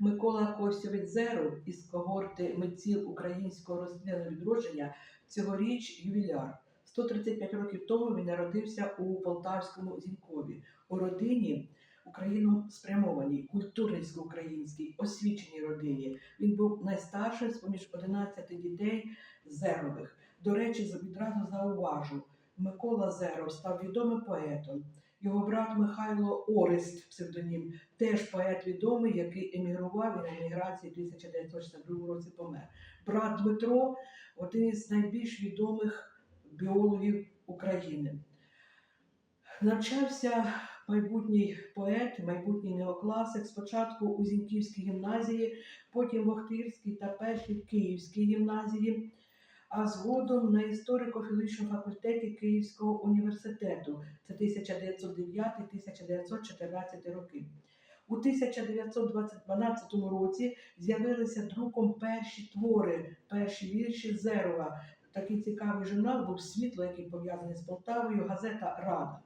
Микола Костєвич Зеров із когорти митців українського розвідного відродження цьогоріч ювіляр. 135 років тому він народився у Полтавському Зінькові, у родині Україну спрямованій, культурницько-українській, освіченій родині. Він був найстаршим з поміж 11 дітей Зерових. До речі, відразу зауважу, Микола Зеров став відомим поетом. Його брат Михайло Орест, псевдонім, теж поет відомий, який емігрував і на еміграції в 1962 році помер. Брат Дмитро один із найбільш відомих біологів України. Навчався майбутній поет, майбутній неокласик спочатку у Зіньківській гімназії, потім в Охтирській та першій Київській гімназії, а згодом на історико-філологічному факультеті Київського університету. Це 1909-1914 роки. У 1912 році з'явилися друком перші твори, перші вірші Зерова. Такий цікавий журнал був світло, який пов'язаний з Полтавою, газета Рада.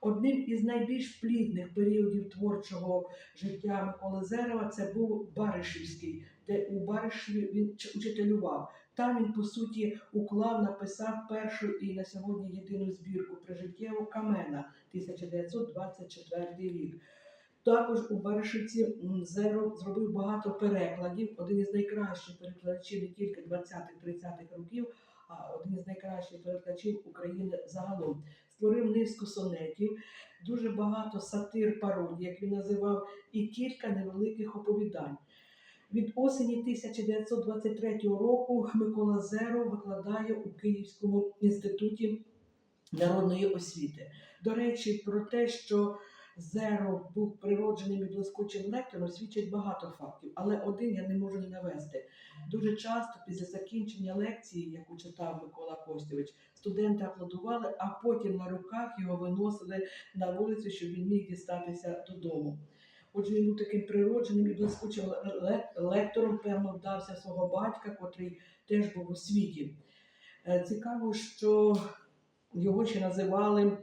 Одним із найбільш плідних періодів творчого життя Миколи Зерова це був Баришівський, де у Баришеві він учителював. Там він, по суті, уклав, написав першу і на сьогодні єдину збірку прижиттєву Камена 1924 рік. Також у Баришівці м, зробив багато перекладів. Один із найкращих перекладачів не тільки 20-30-х років, а один із найкращих перекладачів України загалом. Створив низку сонетів, дуже багато сатир пародій, як він називав, і кілька невеликих оповідань. Від осені 1923 року Микола Зеров викладає у Київському інституті народної освіти. До речі, про те, що Зеров був природженим і блискучим лектором, свідчить багато фактів, але один я не можу не навести. Дуже часто після закінчення лекції, яку читав Микола Костєвич, студенти аплодували, а потім на руках його виносили на вулицю, щоб він міг дістатися додому. Отже, був таким природженим і блискучим лектором, певно, вдався свого батька, котрий теж був у світі. Е, Цікаво, що його ще називали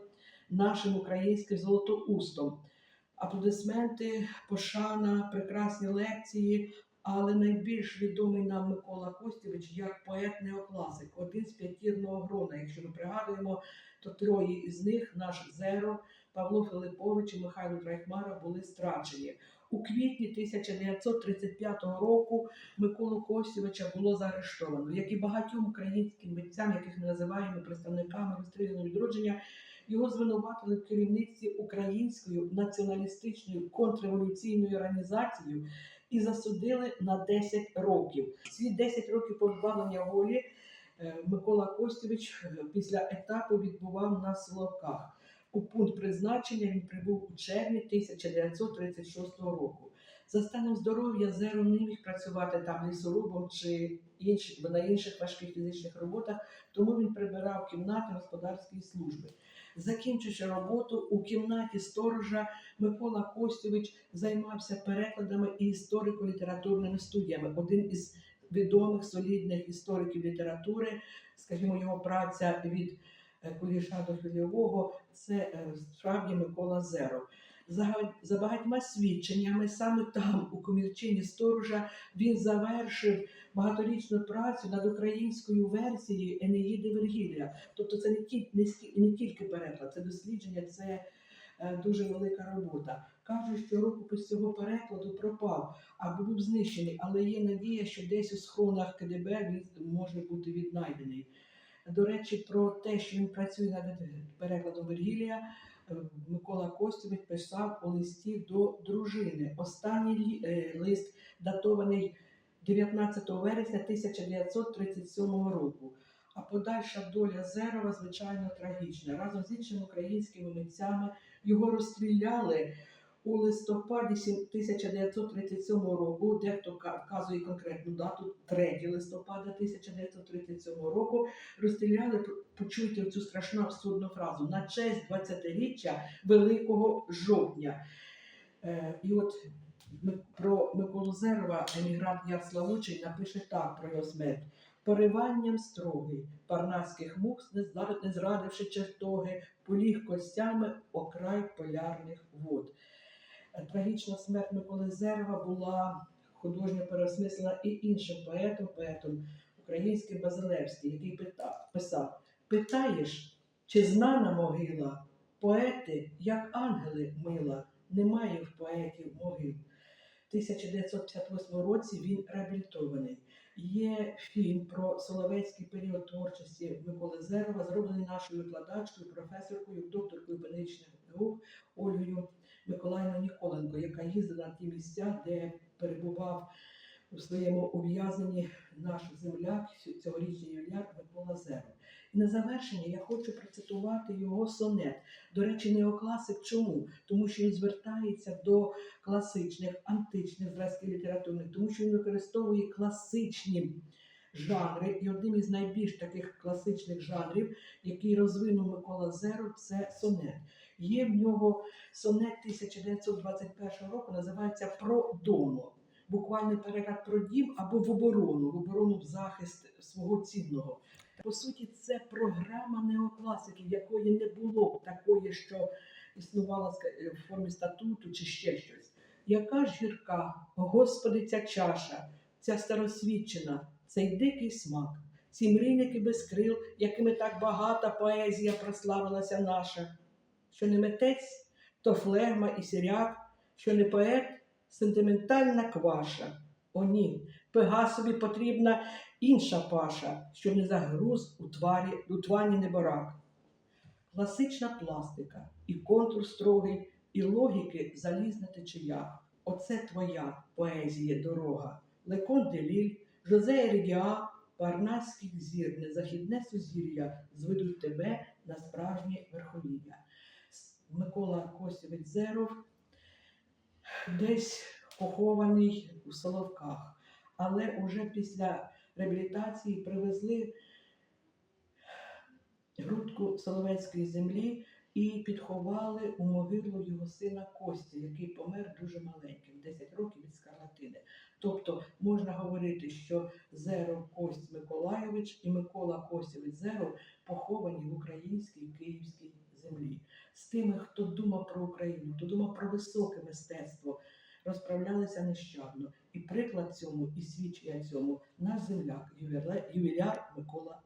нашим українським золотоустом. Аплодисменти, пошана, прекрасні лекції, але найбільш відомий нам Микола Костєвич як поет-неокласик, один з п'ятірного грона. Якщо ми пригадуємо, то троє із них, наш Зеров, Павло Филипович і Михайло Трайхмара, були страчені. У квітні 1935 року Миколу Костєвича було заарештовано, як і багатьом українським митцям, яких ми називаємо представниками розстріляного відродження. Його звинуватили в керівництві українською націоналістичною контрреволюційною організацією і засудили на 10 років. Свій 10 років позбавлення волі е, Микола Костєвич е, після етапу відбував на Соловках. У пункт призначення він прибув у червні 1936 року. За станом здоров'я Зеро не міг працювати там лісорубом чи інші, на інших важких фізичних роботах, тому він прибирав кімнати господарської служби. Закінчивши роботу у кімнаті сторожа, Микола Костєвич займався перекладами і історико-літературними студіями. Один із відомих солідних істориків літератури, скажімо, його праця від Куліша до Хвильового, це е, справді Микола Зеров. За, багатьма свідченнями, саме там, у комірчині сторожа, він завершив багаторічну працю над українською версією Енеїди Вергілія. Тобто це не, ті, не, тільки переклад, це дослідження, це е, дуже велика робота. Кажуть, що рукопис цього перекладу пропав або був знищений, але є надія, що десь у схронах КДБ він може бути віднайдений. До речі, про те, що він працює над перекладом Вергілія, е, Микола Костєвич писав у листі до дружини. Останній е, лист датований 19 вересня 1937 року. А подальша доля Зерова, звичайно, трагічна. Разом з іншими українськими митцями його розстріляли у листопаді 1937 року. Дехто вказує конкретну дату 3 листопада 1937 року. Розстріляли, почуйте цю страшну абсурдну фразу на честь 20-річчя Великого жовтня. Е, і от про Миколу Зерова емігрант Яр Славучий напише так про його смерть. Пориванням строгий, парнацьких мух, не зрадивши чертоги, поліг костями окрай полярних вод. Трагічна смерть Миколи Зерова була художньо переосмислена і іншим поетом, поетом українським Базилевський, який писав: Питаєш, чи знана могила? Поети, як ангели мила, немає в поетів могил. В 1958 році він реабілітований. Є фільм про Соловецький період творчості Миколи Зерова, зроблений нашою викладачкою, професоркою, докторкою педагогічних наук Ольгою Миколаївною Ніколенко, яка їздила на ті місця, де перебував у своєму ув'язненні наш земляк, цьогорічний ювіляр Микола Зеров. І на завершення я хочу процитувати його сонет. До речі, неокласик чому? Тому що він звертається до класичних, античних зразків літературних, тому що він використовує класичні жанри. І одним із найбільш таких класичних жанрів, який розвинув Микола Зеров, це сонет. Є в нього сонет 1921 року, називається Про дому. Буквальний переклад про дім або в оборону, в оборону в захист свого цінного. По суті, це програма неокласиків, якої не було такої, що існувала ска- в формі статуту чи ще щось. Яка ж гірка, Господи, ця чаша, ця старосвідчина, цей дикий смак, ці мрійники без крил, якими так багата поезія прославилася наша, що не митець, то флегма і сіряк, що не поет, сентиментальна кваша. О ні, Пегасові потрібна інша паша, що не загруз у тварі, у твані неборак. Класична пластика, і контур строгий, і логіки залізна течія. Оце твоя поезія дорога. Лекон де Ліль, Жозе Ерігіа, Парнаських зір, незахідне сузір'я зведуть тебе на справжнє верховіння. Микола Косівець Зеров десь похований у Соловках, але уже після реабілітації привезли грудку Соловецької землі і підховали у могилу його сина Костя, який помер дуже маленьким, 10 років від скарлатини. Тобто можна говорити, що Зеров Кость Миколайович і Микола Костєвич Зеров поховані в українській київській землі. З тими, про Україну, то думав про високе мистецтво, розправлялися нещадно. І приклад цьому, і свідчення цьому наш земляк, ювіля- ювіляр Микола.